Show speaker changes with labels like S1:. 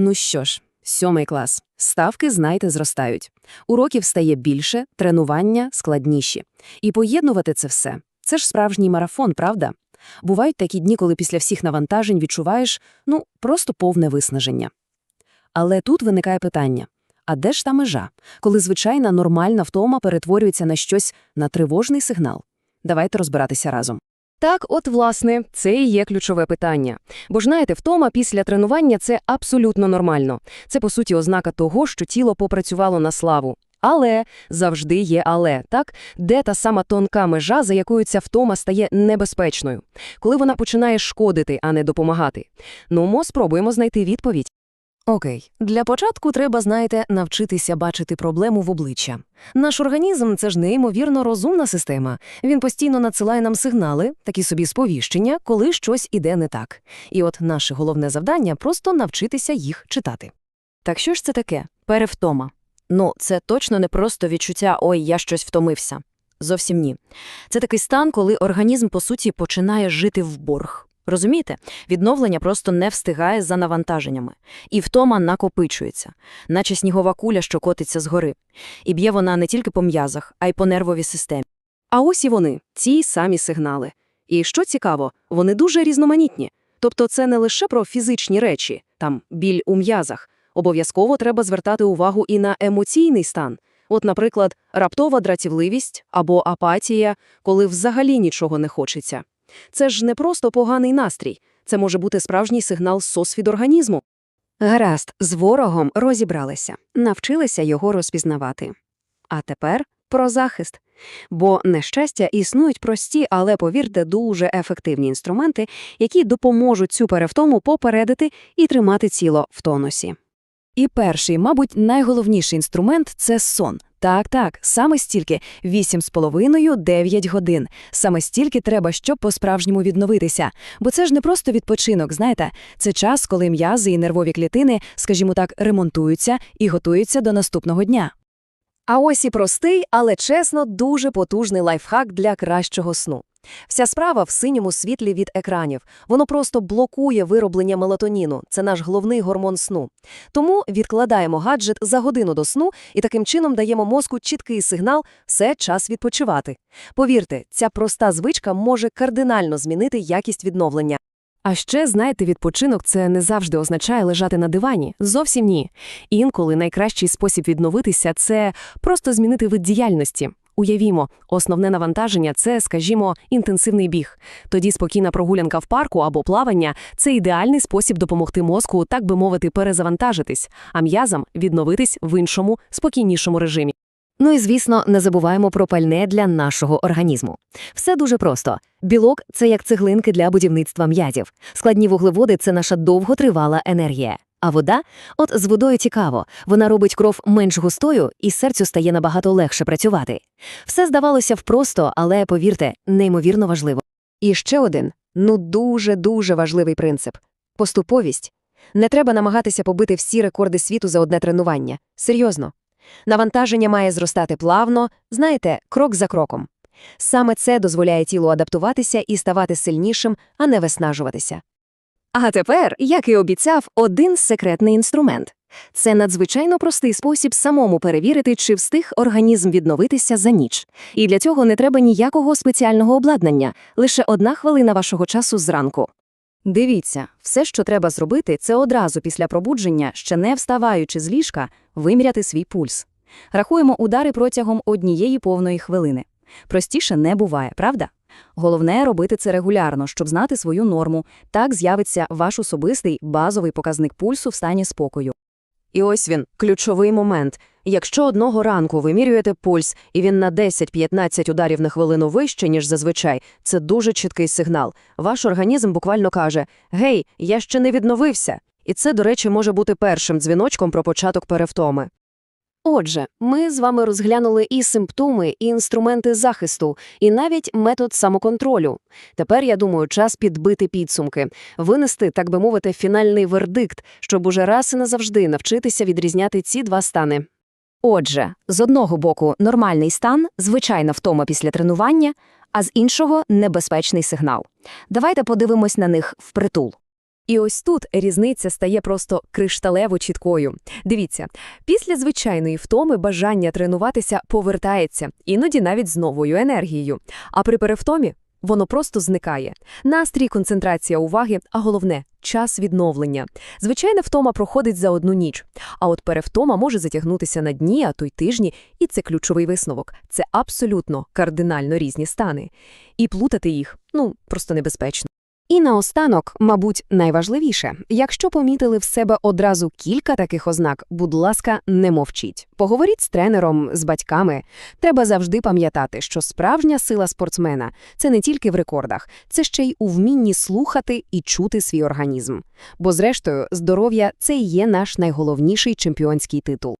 S1: Ну що ж, сьомий клас. Ставки, знаєте, зростають. Уроків стає більше, тренування складніші. І поєднувати це все – це ж справжній марафон, правда? Бувають такі дні, коли після всіх навантажень відчуваєш, ну, просто повне виснаження. Але тут виникає питання. А де ж та межа, коли звичайна нормальна втома перетворюється на щось, на тривожний сигнал? Давайте розбиратися разом.
S2: Так, от, власне, це і є ключове питання. Бо ж знаєте, втома після тренування – це абсолютно нормально. Це, по суті, ознака того, що тіло попрацювало на славу. Але завжди є але, так? Де та сама тонка межа, за якою ця втома стає небезпечною? Коли вона починає шкодити, а не допомагати? Ну, мо спробуємо знайти відповідь.
S3: Окей, для початку треба, знаєте, навчитися бачити проблему в обличчя. Наш організм це ж неймовірно розумна система. Він постійно надсилає нам сигнали, такі собі сповіщення, коли щось іде не так. І от наше головне завдання просто навчитися їх читати.
S4: Так що ж це таке? Перевтома. Ну, це точно не просто відчуття «ой, я щось втомився». Зовсім ні. Це такий стан, коли організм, по суті, починає жити в борг. Розумієте? Відновлення просто не встигає за навантаженнями. І втома накопичується, наче снігова куля, що котиться згори. І б'є вона не тільки по м'язах, а й по нервовій системі.
S1: А ось і вони, ті самі сигнали. І що цікаво, вони дуже різноманітні. Тобто це не лише про фізичні речі, там біль у м'язах. Обов'язково треба звертати увагу і на емоційний стан. От, наприклад, раптова дратівливість або апатія, коли взагалі нічого не хочеться. Це ж не просто поганий настрій, це може бути справжній сигнал СОС від організму. Гаразд, з ворогом розібралися, навчилися його розпізнавати. А тепер про захист. Бо нещастя існують прості, але, повірте, дуже ефективні інструменти, які допоможуть цю перевтому попередити і тримати тіло в тонусі.
S3: І перший, мабуть, найголовніший інструмент це сон. Так, так, саме стільки 8,5-9 годин. Саме стільки треба, щоб по-справжньому відновитися. Бо це ж не просто відпочинок, знаєте, це час, коли м'язи і нервові клітини, скажімо так, ремонтуються і готуються до наступного дня.
S2: А ось і простий, але чесно, дуже потужний лайфхак для кращого сну. Вся справа в синьому світлі від екранів. Воно просто блокує вироблення мелатоніну. Це наш головний гормон сну. Тому відкладаємо гаджет за годину до сну і таким чином даємо мозку чіткий сигнал «все, час відпочивати». Повірте, ця проста звичка може кардинально змінити якість відновлення.
S3: А ще, знаєте, відпочинок це не завжди означає лежати на дивані. Зовсім ні. Інколи найкращий спосіб відновитися це просто змінити вид діяльності. Уявімо, основне навантаження це, скажімо, інтенсивний біг. Тоді спокійна прогулянка в парку або плавання це ідеальний спосіб допомогти мозку, так би мовити, перезавантажитись, а м'язам відновитись в іншому, спокійнішому режимі.
S2: Ну і, звісно, не забуваємо про пальне для нашого організму. Все дуже просто. Білок – це як цеглинки для будівництва м'язів. Складні вуглеводи – це наша довготривала енергія. А вода? От з водою цікаво. Вона робить кров менш густою, і серцю стає набагато легше працювати. Все здавалося б просто, але, повірте, неймовірно важливо. І ще один, ну дуже-дуже важливий принцип – поступовість. Не треба намагатися побити всі рекорди світу за одне тренування. Серйозно. Навантаження має зростати плавно, знаєте, крок за кроком. Саме це дозволяє тілу адаптуватися і ставати сильнішим, а не виснажуватися. А тепер, як і обіцяв, один секретний інструмент. Це надзвичайно простий спосіб самому перевірити, чи встиг організм відновитися за ніч. І для цього не треба ніякого спеціального обладнання, лише одна хвилина вашого часу зранку. Дивіться, все, що треба зробити, це одразу після пробудження, ще не вставаючи з ліжка, виміряти свій пульс. Рахуємо удари протягом однієї повної хвилини. Простіше не буває, правда? Головне робити це регулярно, щоб знати свою норму. Так з'явиться ваш особистий базовий показник пульсу в стані спокою.
S1: І ось він, ключовий момент. Якщо одного ранку вимірюєте пульс, і він на 10-15 ударів на хвилину вище, ніж зазвичай, це дуже чіткий сигнал. Ваш організм буквально каже «Гей, я ще не відновився». І це, до речі, може бути першим дзвіночком про початок перевтоми. Отже, ми з вами розглянули і симптоми, і інструменти захисту, і навіть метод самоконтролю. Тепер, я думаю, час підбити підсумки, винести, так би мовити, фінальний вердикт, щоб уже раз і назавжди навчитися відрізняти ці два стани. Отже, з одного боку нормальний стан, звичайна втома після тренування, а з іншого небезпечний сигнал. Давайте подивимось на них впритул.
S3: І ось тут різниця стає просто кришталево чіткою. Дивіться, після звичайної втоми бажання тренуватися повертається, іноді навіть з новою енергією. А при перевтомі воно просто зникає. Настрій, концентрація уваги, а головне час відновлення. Звичайна втома проходить за одну ніч, а от перевтома може затягнутися на дні, а то й тижні, і це ключовий висновок. Це абсолютно кардинально різні стани. І плутати їх, ну, просто небезпечно.
S2: І наостанок, мабуть, найважливіше, якщо помітили в себе одразу кілька таких ознак, будь ласка, не мовчіть. Поговоріть з тренером, з батьками. Треба завжди пам'ятати, що справжня сила спортсмена – це не тільки в рекордах, це ще й у вмінні слухати і чути свій організм. Бо, зрештою, здоров'я – це і є наш найголовніший чемпіонський титул.